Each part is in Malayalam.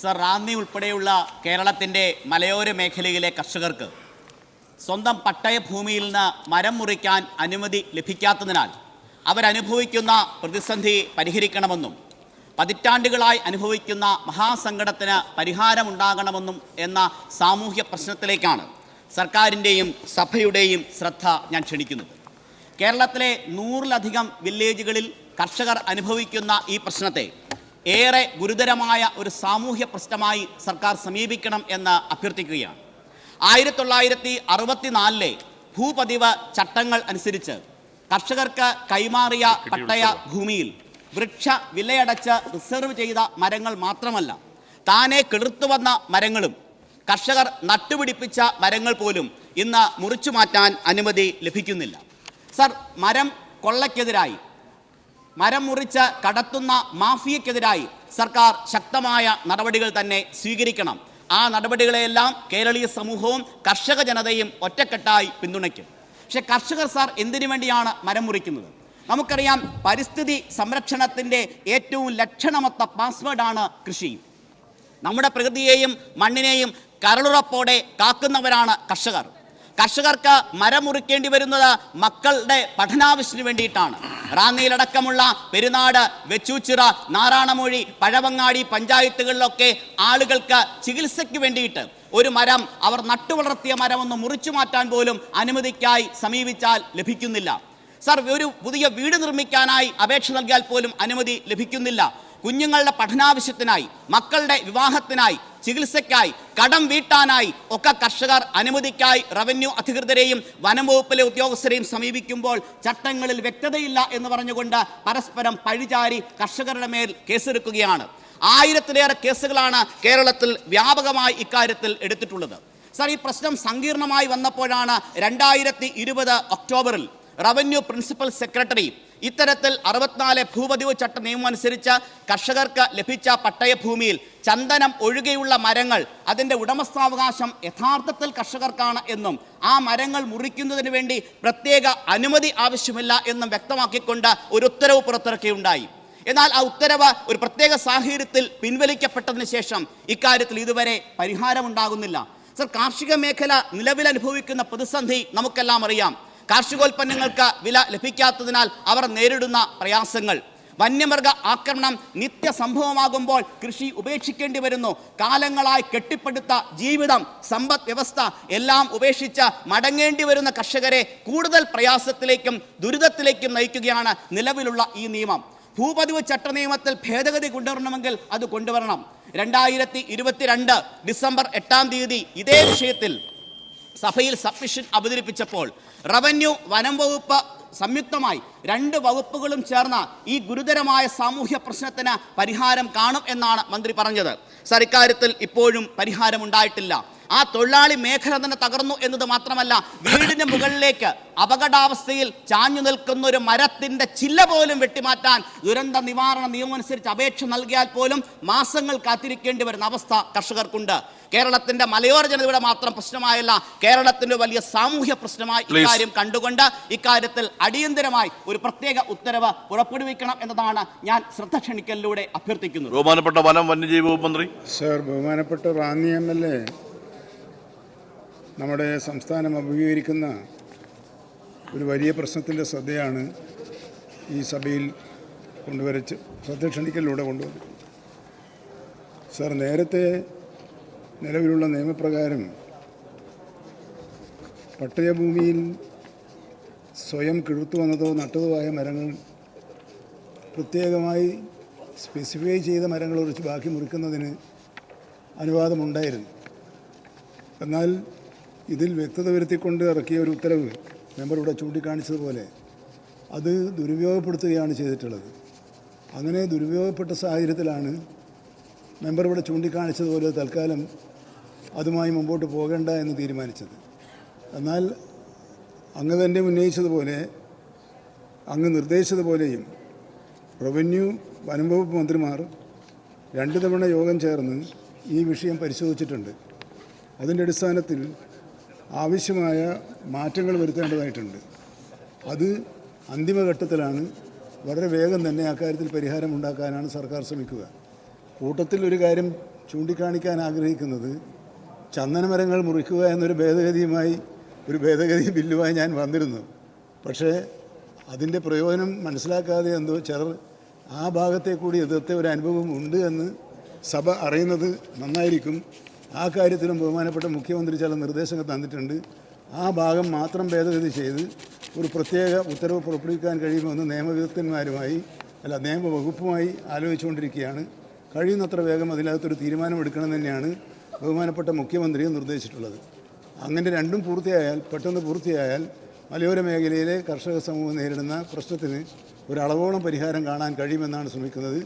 സർ റാന്നി ഉൾപ്പെടെയുള്ള കേരളത്തിന്റെ മലയോര മേഖലയിലെ കർഷകർക്ക് സ്വന്തം പട്ടയ ഭൂമിയിൽ നിന്ന് മരം മുറിക്കാൻ അനുമതി ലഭിക്കാത്തതിനാൽ അവരനുഭവിക്കുന്ന പ്രതിസന്ധി പരിഹരിക്കണമെന്നും പതിറ്റാണ്ടുകളായി അനുഭവിക്കുന്ന മഹാസങ്കടത്തിന് പരിഹാരമുണ്ടാകണമെന്നും എന്ന സാമൂഹ്യ പ്രശ്നത്തിലേക്കാണ് സർക്കാരിന്റെയും സഭയുടെയും ശ്രദ്ധ ഞാൻ ക്ഷണിക്കുന്നത്. കേരളത്തിലെ നൂറിലധികം വില്ലേജുകളിൽ കർഷകർ അനുഭവിക്കുന്ന ഈ പ്രശ്നത്തെ ഏറെ ഗുരുതരമായ ഒരു സാമൂഹ്യ പ്രശ്നമായി സർക്കാർ സമീപിക്കണം എന്ന് അഭ്യർത്ഥിക്കുകയാണ്. ആയിരത്തി തൊള്ളായിരത്തി അറുപത്തിനാലിലെ ഭൂപതിവ് ചട്ടങ്ങൾ അനുസരിച്ച് കർഷകർക്ക് കൈമാറിയ പട്ടയ ഭൂമിയിൽ വൃക്ഷ വിലയടച്ച് റിസർവ് ചെയ്ത മരങ്ങൾ മാത്രമല്ല താനെ കെടുത്തുവന്ന വന്ന മരങ്ങളും കർഷകർ നട്ടുപിടിപ്പിച്ച മരങ്ങൾ പോലും ഇന്ന് മുറിച്ചു മാറ്റാൻ അനുമതി ലഭിക്കുന്നില്ല. സർ മരം കൊള്ളയ്ക്കെതിരായി മരം മുറിച്ച് കടത്തുന്ന മാഫിയക്കെതിരായി സർക്കാർ ശക്തമായ നടപടികൾ തന്നെ സ്വീകരിക്കണം. ആ നടപടികളെയെല്ലാം കേരളീയ സമൂഹവും കർഷക ജനതയും ഒറ്റക്കെട്ടായി പിന്തുണയ്ക്കും. പക്ഷേ കർഷകർ സാർ എന്തിനു വേണ്ടിയാണ് മരം മുറിക്കുന്നത്? നമുക്കറിയാം പരിസ്ഥിതി സംരക്ഷണത്തിന്റെ ഏറ്റവും ലക്ഷണമൊത്ത പാസ്വേഡാണ് കൃഷി. നമ്മുടെ പ്രകൃതിയെയും മണ്ണിനെയും കരളുറപ്പോടെ കാക്കുന്നവരാണ് കർഷകർ. കർഷകർക്ക് മരം മുറിക്കേണ്ടി വരുന്നത് മക്കളുടെ പഠനാവശ്യത്തിന് വേണ്ടിയിട്ടാണ്. റാന്നിയിലടക്കമുള്ള പെരുന്നാട് വെച്ചൂച്ചിറ നാറാണമൊഴി പഴവങ്ങാടി പഞ്ചായത്തുകളിലൊക്കെ ആളുകൾക്ക് ചികിത്സയ്ക്ക് വേണ്ടിയിട്ട് ഒരു മരം അവർ നട്ടുവളർത്തിയ മരം ഒന്ന് മുറിച്ചു മാറ്റാൻ പോലും അനുമതിക്കായി സമീപിച്ചാൽ ലഭിക്കുന്നില്ല. സർ ഒരു പുതിയ വീട് നിർമ്മിക്കാനായി അപേക്ഷ നൽകിയാൽ പോലും അനുമതി ലഭിക്കുന്നില്ല. കുഞ്ഞുങ്ങളുടെ പഠനാവശ്യത്തിനായി മക്കളുടെ വിവാഹത്തിനായി ചികിത്സയ്ക്കായി കടം വീട്ടാനായി ഒക്കെ കർഷകർ അനുമതിക്കായി റവന്യൂ അധികൃതരെയും വനം വകുപ്പിലെ ഉദ്യോഗസ്ഥരെയും സമീപിക്കുമ്പോൾ ചട്ടങ്ങളിൽ വ്യക്തതയില്ല എന്ന് പറഞ്ഞുകൊണ്ട് പരസ്പരം പഴിചാരി കർഷകരുടെ മേൽ കേസെടുക്കുകയാണ്. ആയിരത്തിലേറെ കേസുകളാണ് കേരളത്തിൽ വ്യാപകമായി ഇക്കാര്യത്തിൽ എടുത്തിട്ടുള്ളത്. സർ ഈ പ്രശ്നം സങ്കീർണമായി വന്നപ്പോഴാണ് രണ്ടായിരത്തി ഇരുപത് ഒക്ടോബറിൽ റവന്യൂ പ്രിൻസിപ്പൽ സെക്രട്ടറി ഇത്തരത്തിൽ അറുപത്തിനാല് ഭൂപതിവ് ചട്ട നിയമം അനുസരിച്ച് കർഷകർക്ക് ലഭിച്ച പട്ടയഭൂമിയിൽ ചന്ദനം ഒഴികെയുള്ള മരങ്ങൾ അതിന്റെ ഉടമസ്ഥാവകാശം യഥാർത്ഥത്തിൽ കർഷകർക്കാണ് എന്നും ആ മരങ്ങൾ മുറിക്കുന്നതിന് വേണ്ടി പ്രത്യേക അനുമതി ആവശ്യമില്ല എന്നും വ്യക്തമാക്കിക്കൊണ്ട് ഒരു ഉത്തരവ് പുറത്തിറക്കുകയുണ്ടായി എന്നാൽ ആ ഉത്തരവ് ഒരു പ്രത്യേക സാഹചര്യത്തിൽ പിൻവലിക്കപ്പെട്ടതിന് ശേഷം ഇക്കാര്യത്തിൽ ഇതുവരെ പരിഹാരമുണ്ടാകുന്നില്ല. സർ കാർഷിക മേഖല നിലവിൽ അനുഭവിക്കുന്ന പ്രതിസന്ധി നമുക്കെല്ലാം അറിയാം. കാർഷികോൽപ്പന്നങ്ങൾക്ക് വില ലഭിക്കാത്തതിനാൽ അവർ നേരിടുന്ന പ്രയാസങ്ങൾ. വന്യമൃഗ ആക്രമണം നിത്യസംഭവമാകുമ്പോൾ കൃഷി ഉപേക്ഷിക്കേണ്ടി വരുന്നു. കാലങ്ങളായി കെട്ടിപ്പടുത്ത ജീവിതം സമ്പദ് വ്യവസ്ഥ എല്ലാം ഉപേക്ഷിച്ച് മടങ്ങേണ്ടി വരുന്ന കർഷകരെ കൂടുതൽ പ്രയാസത്തിലേക്കും ദുരിതത്തിലേക്കും നയിക്കുകയാണ് നിലവിലുള്ള ഈ നിയമം. ഭൂപതിവ് ചട്ട നിയമത്തിൽ ഭേദഗതി കൊണ്ടുവരണമെങ്കിൽ അത് കൊണ്ടുവരണം. രണ്ടായിരത്തി ഇരുപത്തിരണ്ട് ഡിസംബർ എട്ടാം തീയതി ഇതേ വിഷയത്തിൽ സഭയിൽ സബ്മിഷൻ അവതരിപ്പിച്ചപ്പോൾ റവന്യൂ വനം വകുപ്പ് സംയുക്തമായി രണ്ട് വകുപ്പുകളും ചേർന്ന ഈ ഗുരുതരമായ സാമൂഹ്യ പ്രശ്നത്തിന് പരിഹാരം കാണും എന്നാണ് മന്ത്രി പറഞ്ഞത്. സർ ഇപ്പോഴും പരിഹാരം ഉണ്ടായിട്ടില്ല. ആ തൊഴിലാളി മേഖല തന്നെ തകർന്നു എന്നത് മാത്രമല്ല വീടിന് മുകളിലേക്ക് അപകടാവസ്ഥയിൽ ചാഞ്ഞു നിൽക്കുന്ന ഒരു മരത്തിന്റെ ചില്ല പോലും വെട്ടിമാറ്റാൻ ദുരന്ത നിവാരണ നിയമം അനുസരിച്ച് അപേക്ഷ നൽകിയാൽ പോലും മാസങ്ങൾ കാത്തിരിക്കേണ്ടി വരുന്ന അവസ്ഥ കർഷകർക്കുണ്ട്. കേരളത്തിന്റെ മലയോര ജനതയുടെ മാത്രം പ്രശ്നമായല്ല കേരളത്തിന്റെ വലിയ സാമൂഹ്യ പ്രശ്നമായി. ഇക്കാര്യം കണ്ടുകൊണ്ട് ഇക്കാര്യത്തിൽ അടിയന്തരമായി ഒരു പ്രത്യേക ഉത്തരവ് പുറപ്പെടുവിക്കണം എന്നതാണ് ഞാൻ ശ്രദ്ധ ക്ഷണിക്കലിലൂടെ അഭ്യർത്ഥിക്കുന്നത്. ബഹുമാനപ്പെട്ട വനം വന്യജീവി വകുപ്പ് മന്ത്രി. സർ ബഹുമാനപ്പെട്ട റാന്നി എം എൽ എ നമ്മുടെ സംസ്ഥാനം അഭിമുഖീകരിക്കുന്ന ഒരു വലിയ പ്രശ്നത്തിന്റെ ശ്രദ്ധയാണ് ഈ സഭയിൽ കൊണ്ടുവരച്ച് ശ്രദ്ധ ക്ഷണിക്കലിലൂടെ കൊണ്ടുവന്നത്. സർ നേരത്തെ നിലവിലുള്ള നിയമപ്രകാരം പട്ടയഭൂമിയിൽ സ്വയം കിഴുത്തു വന്നതോ നട്ടതോ ആയ മരങ്ങൾ പ്രത്യേകമായി സ്പെസിഫൈ ചെയ്ത മരങ്ങൾ ഒഴിച്ച് ബാക്കി മുറിക്കുന്നതിന് അനുവാദമുണ്ടായിരുന്നു. എന്നാൽ ഇതിൽ വ്യക്തത വരുത്തിക്കൊണ്ട് ഇറക്കിയ ഒരു ഉത്തരവ് മെമ്പർ ഇവിടെ ചൂണ്ടിക്കാണിച്ചതുപോലെ അത് ദുരുപയോഗപ്പെടുത്തുകയാണ് ചെയ്തിട്ടുള്ളത്. അങ്ങനെ ദുരുപയോഗപ്പെട്ട സാഹചര്യത്തിലാണ് മെമ്പർ ഇവിടെ ചൂണ്ടിക്കാണിച്ചതുപോലെ തൽക്കാലം അതുമായി മുമ്പോട്ട് പോകേണ്ട എന്ന് തീരുമാനിച്ചത്. എന്നാൽ അങ്ങ് തന്നെ ഉന്നയിച്ചതുപോലെ അങ്ങ് നിർദ്ദേശിച്ചതുപോലെയും റവന്യൂ വനംവകുപ്പ് മന്ത്രിമാർ രണ്ട് തവണ യോഗം ചേർന്ന് ഈ വിഷയം പരിശോധിച്ചിട്ടുണ്ട്. അതിന്റെ അടിസ്ഥാനത്തിൽ ആവശ്യമായ മാറ്റങ്ങൾ വരുത്തേണ്ടതായിട്ടുണ്ട്. അത് അന്തിമഘട്ടത്തിലാണ്. വളരെ വേഗം തന്നെ അക്കാര്യത്തിൽ പരിഹാരം ഉണ്ടാക്കാനാണ് സർക്കാർ ശ്രമിക്കുക. കൂട്ടത്തിൽ ഒരു കാര്യം ചൂണ്ടിക്കാണിക്കാൻ ആഗ്രഹിക്കുന്നത് ചന്ദനമരങ്ങൾ മുറിക്കുക എന്നൊരു ഭേദഗതിയുമായി ഒരു ഭേദഗതി ബില്ലുമായി ഞാൻ വന്നിരുന്നു. പക്ഷേ അതിന്റെ പ്രയോജനം മനസ്സിലാക്കാതെ എന്തോ ചിലർ ആ ഭാഗത്തെ കൂടി എതിർത്ത ഒരു അനുഭവം ഉണ്ട് എന്ന് സഭ അറിയുന്നത് നന്നായിരിക്കും. ആ കാര്യത്തിലും ബഹുമാനപ്പെട്ട മുഖ്യമന്ത്രി ചില നിർദ്ദേശങ്ങൾ തന്നിട്ടുണ്ട്. ആ ഭാഗം മാത്രം ഭേദഗതി ചെയ്ത് ഒരു പ്രത്യേക ഉത്തരവ് പുറപ്പെടുവിക്കാൻ കഴിയുമെന്ന് നിയമവിദഗ്ധന്മാരുമായി അല്ല നിയമവകുപ്പുമായി ആലോചിച്ചുകൊണ്ടിരിക്കുകയാണ്. കഴിയുന്നത്ര വേഗം അതിനകത്തൊരു തീരുമാനമെടുക്കണം തന്നെയാണ് ബഹുമാനപ്പെട്ട മുഖ്യമന്ത്രിയും നിർദ്ദേശിച്ചിട്ടുള്ളത്. അങ്ങനെ രണ്ടും പൂർത്തിയായാൽ പെട്ടെന്ന് പൂർത്തിയായാൽ മലയോര മേഖലയിലെ കർഷക സമൂഹം നേരിടുന്ന പ്രശ്നത്തിന് ഒരളവോളം പരിഹാരം കാണാൻ കഴിയുമെന്നാണ് ശ്രമിക്കുന്നത്.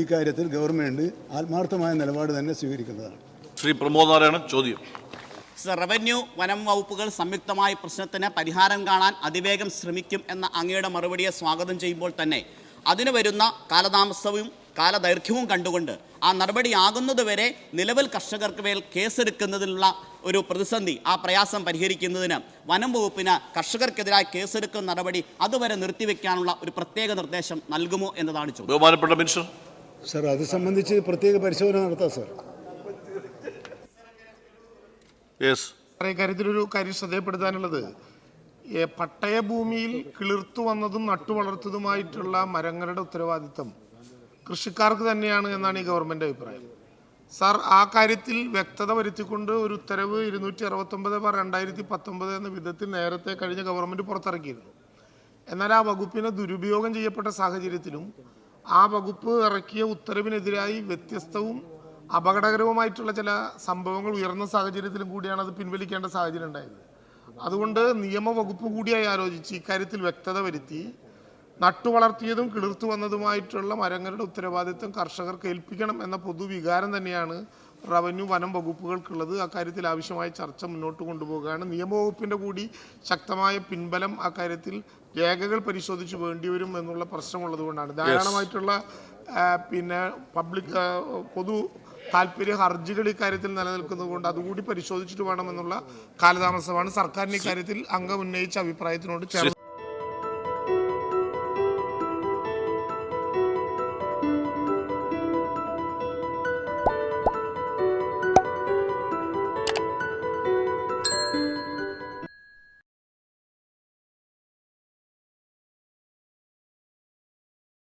ഈ കാര്യത്തിൽ ഗവൺമെന്റ് ആത്മാർത്ഥമായ നിലപാട് തന്നെ സ്വീകരിക്കുന്നതാണ്. ശ്രീ പ്രമോദ് നാരായണൻ ചോദ്യം. സർ, റവന്യൂ വനം വകുപ്പുകൾ സംയുക്തമായി പ്രശ്നത്തിന് പരിഹാരം കാണാൻ അതിവേഗം ശ്രമിക്കും എന്ന അങ്ങയുടെ മറുപടിയെ സ്വാഗതം ചെയ്യുമ്പോൾ തന്നെ അതിന് വരുന്ന കാലതാമസവും കാലദൈർഘ്യവും കണ്ടുകൊണ്ട് ആ നടപടിയാകുന്നതുവരെ നിലവിൽ കർഷകർക്ക് മേൽ കേസെടുക്കുന്നതിനുള്ള ഒരു പ്രതിസന്ധി ആ പ്രയാസം പരിഹരിക്കുന്നതിന് വനം വകുപ്പിന് കർഷകർക്കെതിരായി കേസെടുക്കുന്ന നടപടി അതുവരെ നിർത്തിവെക്കാനുള്ള ഒരു പ്രത്യേക നിർദ്ദേശം നൽകുമോ എന്നതാണ് ചോദ്യം. ബഹുമാനപ്പെട്ട മിനിസ്റ്റർ. സർ അത് സംബന്ധിച്ച് പ്രത്യേക പരിശോധന നടത്താം സർ. ഇക്കാര്യത്തിലൊരു കാര്യം ശ്രദ്ധയപ്പെടുത്താനുള്ളത്. ഏ, പട്ടയഭൂമിയിൽ കിളിർത്തു വന്നതും നട്ടുവളർത്തതുമായിട്ടുള്ള മരങ്ങളുടെ ഉത്തരവാദിത്തം കൃഷിക്കാർക്ക് തന്നെയാണ് എന്നാണ് ഈ ഗവൺമെന്റ് അഭിപ്രായം. സാർ ആ കാര്യത്തിൽ വ്യക്തത വരുത്തിക്കൊണ്ട് ഒരു ഉത്തരവ് ഇരുന്നൂറ്റി അറുപത്തൊമ്പത് ബാർ രണ്ടായിരത്തി പത്തൊമ്പത് എന്ന വിധത്തിൽ നേരത്തെ കഴിഞ്ഞ ഗവൺമെന്റ് പുറത്തിറക്കിയിരുന്നു. എന്നാൽ ആ വകുപ്പിനെ ദുരുപയോഗം ചെയ്യപ്പെട്ട സാഹചര്യത്തിലും ആ വകുപ്പ് ഇറക്കിയ ഉത്തരവിനെതിരായി വ്യത്യസ്തവും അപകടകരവുമായിട്ടുള്ള ചില സംഭവങ്ങൾ ഉയർന്ന സാഹചര്യത്തിലും കൂടിയാണ് അത് പിൻവലിക്കേണ്ട സാഹചര്യം ഉണ്ടായത്. അതുകൊണ്ട് നിയമവകുപ്പ് കൂടിയായി ആലോചിച്ച് ഇക്കാര്യത്തിൽ വ്യക്തത വരുത്തി നട്ടുവളർത്തിയതും കിളിർത്തു വന്നതുമായിട്ടുള്ള മരങ്ങളുടെ ഉത്തരവാദിത്വം കർഷകർക്ക് ഏൽപ്പിക്കണം എന്ന പൊതുവികാരം തന്നെയാണ് റവന്യൂ വനം വകുപ്പുകൾക്കുള്ളത്. അക്കാര്യത്തിൽ ആവശ്യമായ ചർച്ച മുന്നോട്ട് കൊണ്ടുപോകുകയാണ് നിയമവകുപ്പിന്റെ കൂടി ശക്തമായ പിൻബലം അക്കാര്യത്തിൽ രേഖകൾ പരിശോധിച്ച് വേണ്ടിവരും എന്നുള്ള പ്രശ്നമുള്ളത് കൊണ്ടാണ് ധാരാളമായിട്ടുള്ള പിന്നെ പബ്ലിക് പൊതു താല്പര്യ ഹർജികൾ ഇക്കാര്യത്തിൽ നിലനിൽക്കുന്നത് കൊണ്ട് അതുകൂടി പരിശോധിച്ചിട്ട് വേണമെന്നുള്ള കാലതാമസമാണ്. സർക്കാരിന് ഇക്കാര്യത്തിൽ അംഗം ഉന്നയിച്ച അഭിപ്രായത്തിനോട് ചേർന്ന്